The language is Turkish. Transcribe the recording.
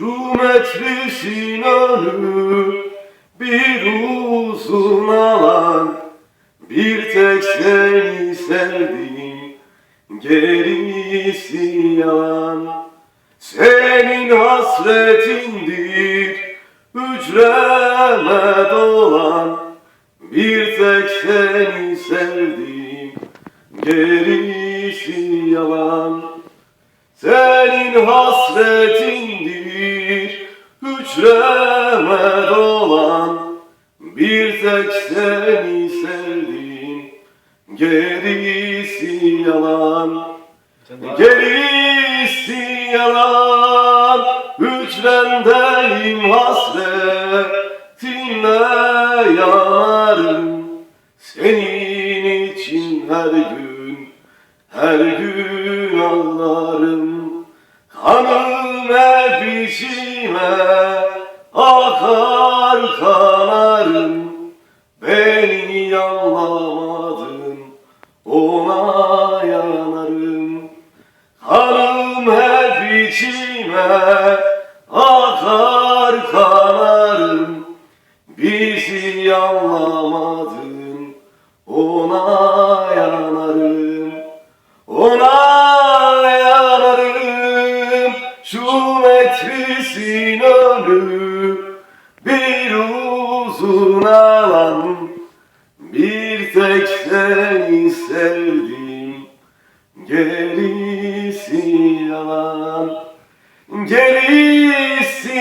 Şu metresin önü bir uzun alan Bir tek seni sevdim gerisi yalan Senin hasretindir hücreme dolan Bir tek seni sevdim gerisi yalan senin hasretindir hücreme dolan Bir tek seni sevdim gerisi yalan Gerisi yalan. Hücrendeyim hasretinle yanarım. Senin için her gün her gün ağlarım. Kanım hep içime akar kanarım Beni anlamadın ona yanarım. Kanım hep içime akar kanarım. Bizi anlamadın ona yanarım. Ona yanarım Şu metrisin önü. Bir uzun alan Bir tek seni sevdim. Gerisi yalan Gerisi